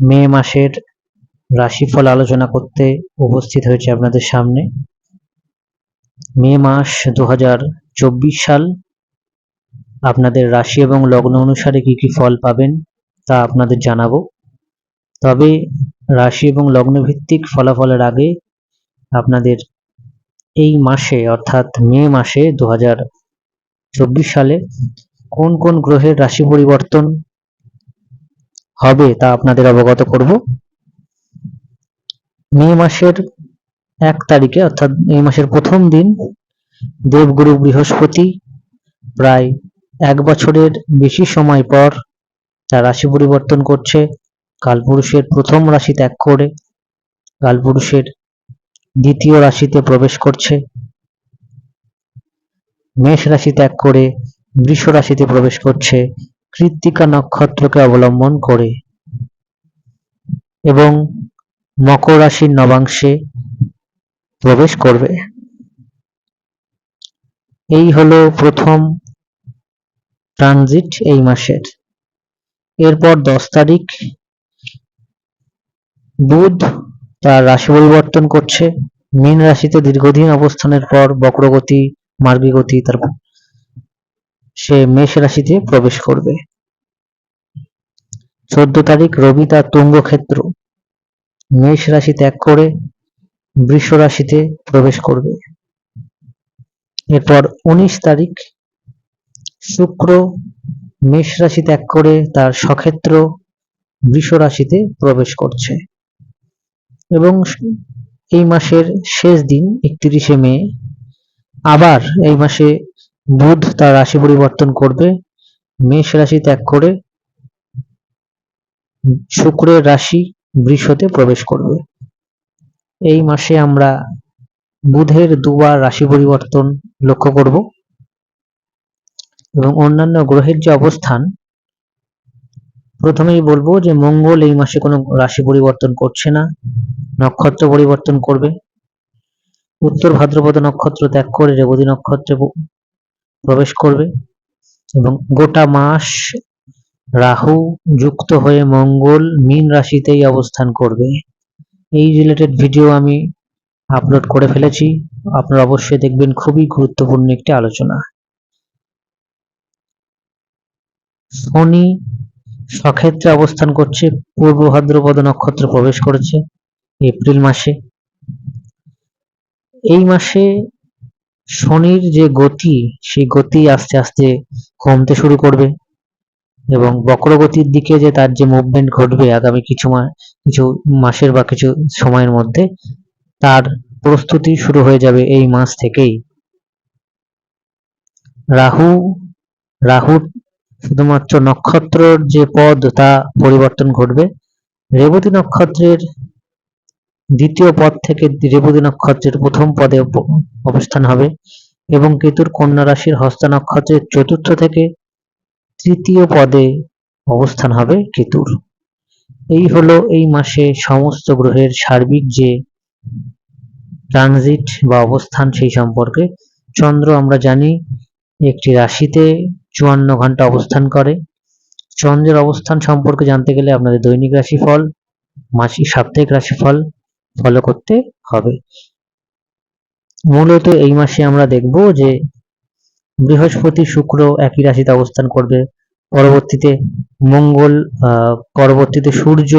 মে মাসের রাশিফল আলোচনা করতে উপস্থিত হয়েছে আপনাদের সামনে। মে মাস দু হাজার চব্বিশ সাল, আপনাদের রাশি এবং লগ্ন অনুসারে কি কি ফল পাবেন তা আপনাদের জানাব। তবে রাশি এবং লগ্ন ভিত্তিক ফলাফলের আগে আপনাদের এই মাসে, অর্থাৎ মে মাসে দু হাজার চব্বিশ সালে কোন কোন গ্রহের রাশি পরিবর্তন হবে তা আপনাদের অবগত করব। মে মাসের এক তারিখে, অর্থাৎ মে মাসের প্রথম দিন, দেবগুরু বৃহস্পতি প্রায় এক বছরের বেশি সময় পর তার রাশি পরিবর্তন করছে। কালপুরুষের প্রথম রাশি ত্যাগ করে, কালপুরুষের দ্বিতীয় রাশিতে প্রবেশ করছে। মেষ রাশি ত্যাগ করে, বৃষ রাশিতে প্রবেশ করছে। কৃত্তিকা নক্ষত্রকে অবলম্বন করে এবং মকর রাশির নবাংশে প্রবেশ করবে। এই হলো প্রথম ট্রানজিট এই মাসের। এরপর দশ তারিখ, বুধ তার রাশি পরিবর্তন করছে। মীন রাশিতে দীর্ঘদিন অবস্থানের পর বক্রগতি মার্গী গতি তার সে মেষ রাশিতে প্রবেশ করবে। চোদ্দ তারিখ রবি তার তুঙ্গ ক্ষেত্র মেষ রাশি ত্যাগ করে বৃষ রাশিতে প্রবেশ করবে। এরপর উনিশ তারিখ শুক্র মেষ রাশি ত্যাগ করে তার সক্ষেত্র বৃষ রাশিতে প্রবেশ করছে। এবং এই মাসের শেষ দিন একত্রিশে মে। আবার এই মাসে বুধ তার রাশি পরিবর্তন করবে। মেষ রাশি ত্যাগ করে শুক্রের রাশি বৃষতে প্রবেশ করবে। এই মাসে আমরা বুধের দুবার রাশি পরিবর্তন লক্ষ্য করব এবং অন্যান্য গ্রহের যে অবস্থান, প্রথমেই বলব যে মঙ্গল এই মাসে কোনো রাশি পরিবর্তন করছে না, নক্ষত্র পরিবর্তন করবে। উত্তর ভাদ্রপদ নক্ষত্র ত্যাগ করে রেবতী নক্ষত্রে প্রবেশ করবে এবং গোটা মাস রাহু যুক্ত হয়ে মঙ্গল, মীন রাশিতেই অবস্থান করবে। এই রিলেটেড ভিডিও আমি আপলোড করে ফেলেছি। আপনারা অবশ্যই দেখবেন, খুবই গুরুত্বপূর্ণ একটি আলোচনা। শনি সক্ষেত্রে অবস্থান করছে, পূর্ব ভাদ্রপদ নক্ষত্র প্রবেশ করেছে, এপ্রিল মাসে। এই মাসে শনির যে গতি, সেই গতি আস্তে আস্তে কমতে শুরু করবে এবং বক্রগতির দিকে যে তার যে মুভমেন্ট ঘটবে আগামী কিছু কিছু মাসের বা কিছু সময়ের মধ্যে, তার প্রস্তুতি শুরু হয়ে যাবে এই মাস থেকেই। রাহু রাহু শুধুমাত্র নক্ষত্রর যে পদ, তা পরিবর্তন ঘটবে। রেবতী নক্ষত্রের দ্বিতীয় পদ থেকে রেবতী নক্ষত্রের প্রথম পদে অবস্থান হবে এবং কেতুর কন্যা রাশির হস্তা নক্ষত্রের চতুর্থ থেকে তৃতীয় পদে অবস্থান হবে কেতুর। এই হলো এই মাসে সমস্ত গ্রহের সার্বিক যে ট্রানজিট বা অবস্থান সেই সম্পর্কে। চন্দ্র আমরা জানি একটি রাশিতে চুয়ান্ন ঘণ্টা অবস্থান করে। চন্দ্রের অবস্থান সম্পর্কে জানতে গেলে আপনাদের দৈনিক রাশিফল, মাসিক সাপ্তাহিক রাশিফল ফলো করতে হবে। মূলত এই মাসে আমরা দেখব যে বৃহস্পতি শুক্র একই রাশিতে অবস্থান করবে। পরবর্তীতে মঙ্গল পরবর্তীতে সূর্য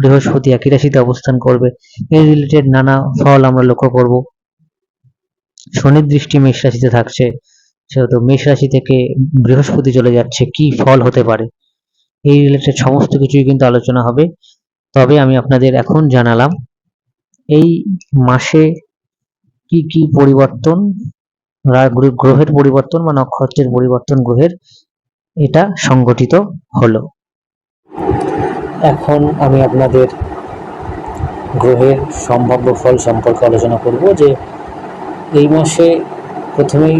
বৃহস্পতি একই রাশিতে অবস্থান করবে। এই রিলেটেড নানা ফল আমরা লক্ষ্য করব। শনির দৃষ্টি মেষ রাশিতে থাকছে, সেহেতু মেষ রাশি থেকে বৃহস্পতি চলে যাচ্ছে, কি ফল হতে পারে? এই রিলেটেড সমস্ত কিছুই কিন্তু আলোচনা হবে। তবে আমি আপনাদের এখন জানালাম এই মাসে কি কি পরিবর্তন? গ্রহের পরিবর্তন বা নক্ষত্রের পরিবর্তন গ্রহের এটা সংগঠিত হলো। এখন আমি আপনাদের গ্রহের সম্ভাব্য ফল সম্পর্কে আলোচনা করব যে এই মাসে প্রথমেই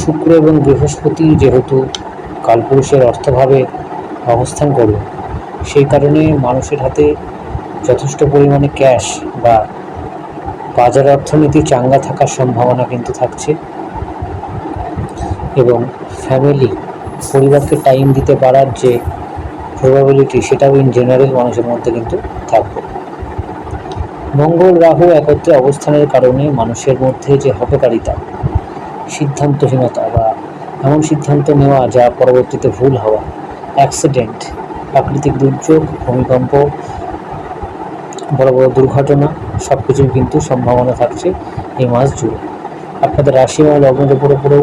শুক্র এবং বৃহস্পতি যেহেতু কালপুরুষের অর্থভাবে অবস্থান করবে, সেই কারণে মানুষের হাতে যথেষ্ট পরিমাণে ক্যাশ বা বাজার অর্থনীতি চাঙ্গা থাকার সম্ভাবনা কিন্তু থাকছে এবং ফ্যামিলি পরিবারকে টাইম দিতে পারার যে প্রবাবিলিটি সেটাও ইন জেনারেল মানুষের মধ্যে কিন্তু থাকবে। মঙ্গল রাহু একত্রে অবস্থানের কারণে মানুষের মধ্যে যে হটকারিতা সিদ্ধান্তহীনতা বা এমন সিদ্ধান্ত নেওয়া যা পরবর্তীতে ভুল হওয়া অ্যাক্সিডেন্ট প্রাকৃতিক দুর্যোগ, ভূমিকম্প বড় বড় দুর্ঘটনা সব কিছুর কিন্তু সম্ভাবনা থাকছে এই মাস জুড়ে। আপনাদের রাশি এবং লগ্নের উপর উপরেও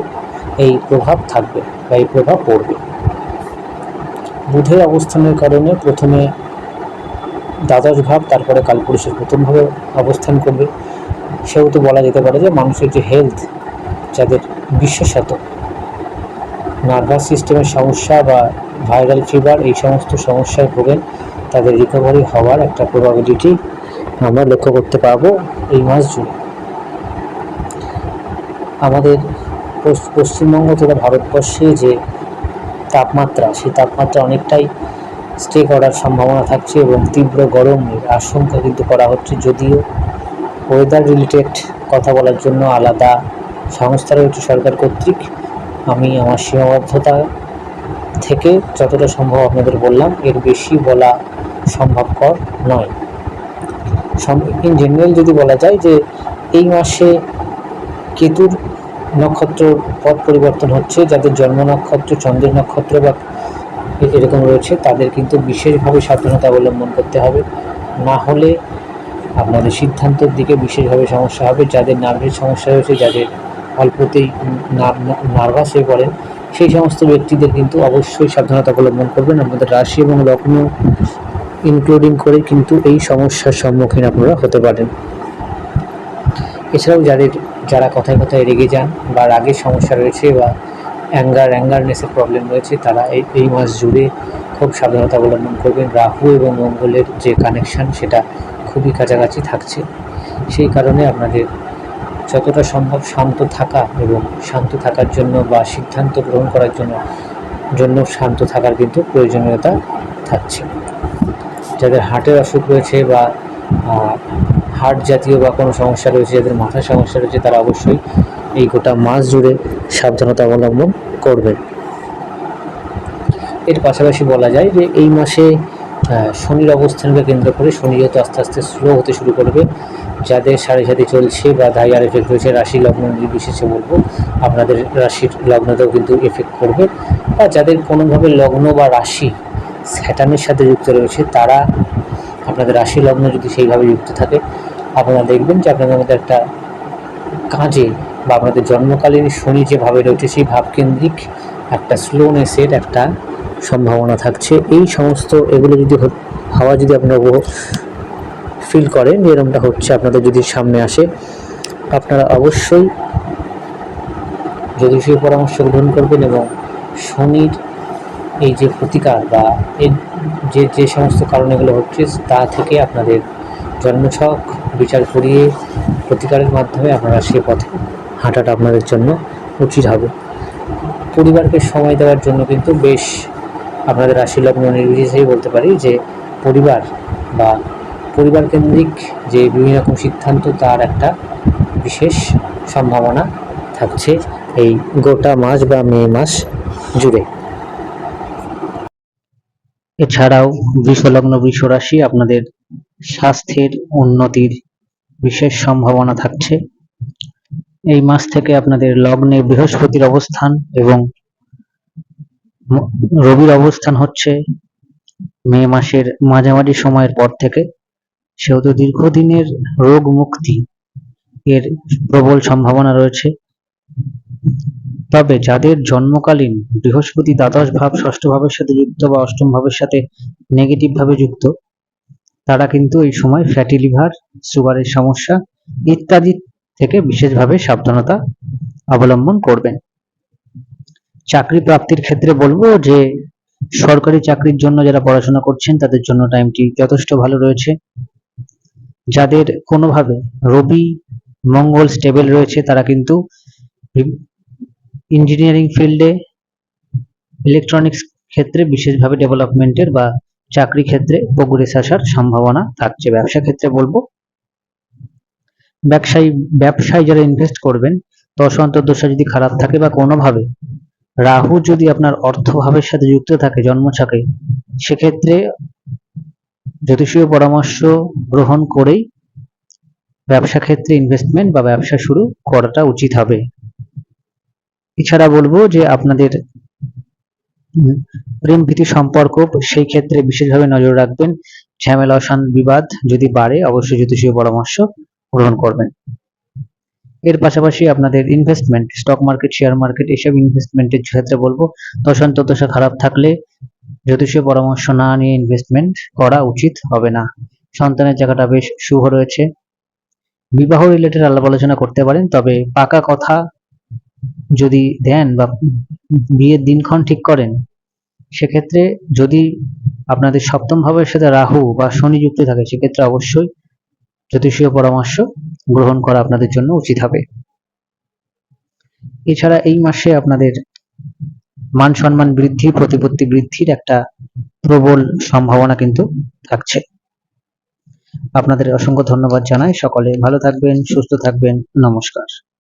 এই প্রভাব থাকবে বা এই প্রভাব পড়বে। বুধের অবস্থানের কারণে প্রথমে দ্বাদশ ভাব, তারপরে কালপুরুষের প্রথমভাবে অবস্থান করবে। সেহেতু বলা যেতে পারে যে মানুষের যে হেলথ যাদের বিশেষত নার্ভাস সিস্টেমের সমস্যা বা ভাইরাল ফিভার এই সমস্ত সমস্যায় ভোগেন। তাদের রিকভারি হওয়ার একটা প্রবাবিলিটি আমরা লক্ষ্য করতে পারব এই মাস জুড়ে আমাদের পশ্চ- পশ্চিমবঙ্গ তথা ভারতবর্ষে যে তাপমাত্রা, সেই তাপমাত্রা অনেকটাই স্টে করার সম্ভাবনা থাকছে এবং তীব্র গরমের আশঙ্কা কিন্তু করা হচ্ছে। যদিও ওয়েদার রিলেটেড কথা বলার জন্য আলাদা সংস্থা রয়েছে সরকার কর্তৃক। আমি আমার সীমাবদ্ধতা থেকে যতটা সম্ভব আপনাদের বললাম, এর বেশি বলা সম্ভবকর নয়। ইন জেনারেল যদি বলা যায় যে এই মাসে কেতুর নক্ষত্র পথ পরিবর্তন হচ্ছে, যাদের জন্ম নক্ষত্র, চন্দ্রের নক্ষত্র বা এরকম রয়েছে, তাদের কিন্তু বিশেষভাবে সাবধানতা অবলম্বন করতে হবে। না হলে আপনাদের সিদ্ধান্তের দিকে বিশেষভাবে সমস্যা হবে। যাদের নার্ভের সমস্যা রয়েছে, যাদের অল্পতেই নার্ভাস হয়ে পড়েন, সেই সমস্ত ব্যক্তিদের কিন্তু অবশ্যই সাবধানতা অবলম্বন করবেন। আপনাদের রাশি এবং লগ্ন ইনক্লুডিং করে কিন্তু এই সমস্যার সম্মুখীন আপনারা হতে পারেন। এছাড়াও যাদের, যারা কথায় কথায় রেগে যান বা রাগের সমস্যা রয়েছে বা অ্যাঙ্গার অ্যাঙ্গারনেসের প্রবলেম রয়েছে, তারা এই এই মাস জুড়ে খুব সাবধানতা অবলম্বন করবেন। রাহু এবং মঙ্গলের যে কানেকশান সেটা খুবই কাছাকাছি থাকছে। সেই কারণে আপনাদের যতটা সম্ভব শান্ত থাকা এবং শান্ত থাকার জন্য বা সিদ্ধান্ত গ্রহণ করার জন্য জন্য শান্ত থাকার কিন্তু প্রয়োজনীয়তা থাকছে। যাদের হার্টের অসুখ রয়েছে বা হার্ট জাতীয় বা কোনো সমস্যা রয়েছে, যাদের মাথার সমস্যা রয়েছে, তারা অবশ্যই এই গোটা মাস জুড়ে সাবধানতা অবলম্বন করবেন। এর পাশাপাশি বলা যায় যে এই মাসে শনির অবস্থানকে কেন্দ্র করে শনি যেহেতু আস্তে আস্তে স্লো হতে শুরু করবে, যাদের সাড়ে সাথে চলছে বা ধাইয়ার এফেক্ট রয়েছে, রাশি লগ্ন নির্বিশেষে বলব, আপনাদের রাশির লগ্নতেও কিন্তু এফেক্ট করবে। বা যাদের কোনোভাবে লগ্ন বা রাশি স্যাটানের সাথে যুক্ত রয়েছে, তারা আপনাদের রাশি লগ্ন যদি সেইভাবে যুক্ত থাকে, আপনারা দেখবেন যে আপনাদের মধ্যে একটা কাজে বা আপনাদের জন্মকালীন শনি যেভাবে রয়েছে, সেই ভাবকেন্দ্রিক একটা স্লোনেসের একটা সম্ভাবনা থাকছে। এই সমস্ত এগুলো যদি হাওয়া যদি আপনারা ফিল করেন যে এরকমটা হচ্ছে আপনাদের যদি সামনে আসে, আপনারা অবশ্যই যদি জ্যোতিষীয় পরামর্শ গ্রহণ করবেন এবং শনির এই যে প্রতিকার বা এর যে যে সমস্ত কারণ এগুলো হচ্ছে, তা থেকে আপনাদের জন্মছক, বিচার করিয়ে প্রতিকারের মাধ্যমে আপনারা সে পথে হাঁটাটা আপনাদের জন্য উচিত হবে। পরিবারকে সময় দেওয়ার জন্য কিন্তু বেশ আপনাদের রাশি লগ্ন নির্বিশেষেই বলতে পারি যে, পরিবার বা পরিবার কেন্দ্রিক যে বিভিন্ন রকম সিদ্ধান্ত, তার একটা বিশেষ সম্ভাবনা থাকছে এই গোটা মাস বা মে মাস জুড়ে। এছাড়াও বৃষলগ্ন বৃষ রাশি আপনাদের স্বাস্থ্যের উন্নতির বিশেষ সম্ভাবনা থাকছে। এই মাস থেকে আপনাদের লগ্নে বৃহস্পতির অবস্থান এবং রবির অবস্থান হচ্ছে মে মাসের মাঝামাঝি সময়ের পর থেকে। সেহেতু দীর্ঘদিনের রোগ মুক্তি এর প্রবল সম্ভাবনা রয়েছে। তবে যাদের জন্মকালীন বৃহস্পতি দ্বাদশ ভাব ষষ্ঠ ভাবের সাথে যুক্ত বা অষ্টম ভাবের সাথে নেগেটিভ ভাবে যুক্ত, তারা কিন্তু এই সময় ফ্যাটি লিভার সুগারের সমস্যা ইত্যাদি থেকে বিশেষভাবে সাবধানতা অবলম্বন করবেন। চাকরি প্রাপ্তির ক্ষেত্রে বলব যে, সরকারি চাকরির জন্য যারা পড়াশোনা করছেন, তাদের জন্য টাইমটি যথেষ্ট ভালো রয়েছে। যাদের কোনোভাবে রবি মঙ্গল স্টেবল রয়েছে, তারা কিন্তু ইঞ্জিনিয়ারিং ফিল্ডে ইলেকট্রনিক্স ক্ষেত্রে, বিশেষভাবে ডেভেলপমেন্টের বা চাকরি ক্ষেত্রে প্রগ্রেস আসার সম্ভাবনা থাকছে। ব্যবসা ক্ষেত্রে বলব, ব্যবসায়ী, ব্যবসায় যারা ইনভেস্ট করবেন, দশ অন্তর্দশা যদি খারাপ থাকে বা কোনোভাবে, রাহু যদি আপনার অর্থভাবের সাথে যুক্ত থাকে জন্মছকে সেক্ষেত্রে জ্যোতিষীয় পরামর্শ গ্রহণ করেই ব্যবসা ক্ষেত্রে ইনভেস্টমেন্ট বা ব্যবসা শুরু করাটা উচিত হবে। এছাড়া বলব যে আপনাদের প্রেম প্রীতি সম্পর্ক, সেই ক্ষেত্রে বিশেষভাবে নজর রাখবেন। ঝামেলা অশান বিবাদ যদি বাড়ে, অবশ্যই জ্যোতিষীয় পরামর্শ গ্রহণ করবেন। এর পাশাপাশি আপনাদের investment stock market share market এসব ইনভেস্টমেন্টের ক্ষেত্রে বলব দশান্ত দশা খারাপ থাকলে জ্যোতিষীয় পরামর্শ না নিয়ে ইনভেস্টমেন্ট করা উচিত হবে না। সন্তানের জায়গাটা বেশ শুভ রয়েছে। বিবাহ রিলেটেড আলাপ আলোচনা করতে পারেন, তবে পাকা কথা যদি দেন বা বিয়ের দিনক্ষণ ঠিক করেন, সেক্ষেত্রে যদি আপনাদের সপ্তম ভাবের সাথে রাহু বা শনি যুক্ত থাকে, সেক্ষেত্রে অবশ্যই জ্যোতিষীয় পরামর্শ গ্রহণ করা আপনাদের জন্য উচিত হবে। এছাড়া এই মাসে আপনাদের মান সম্মান বৃদ্ধি, প্রতিপত্তি বৃদ্ধির একটা প্রবল সম্ভাবনা কিন্তু থাকছে। আপনাদের অসংখ্য ধন্যবাদ জানাই। সকলে ভালো থাকবেন, সুস্থ থাকবেন। নমস্কার।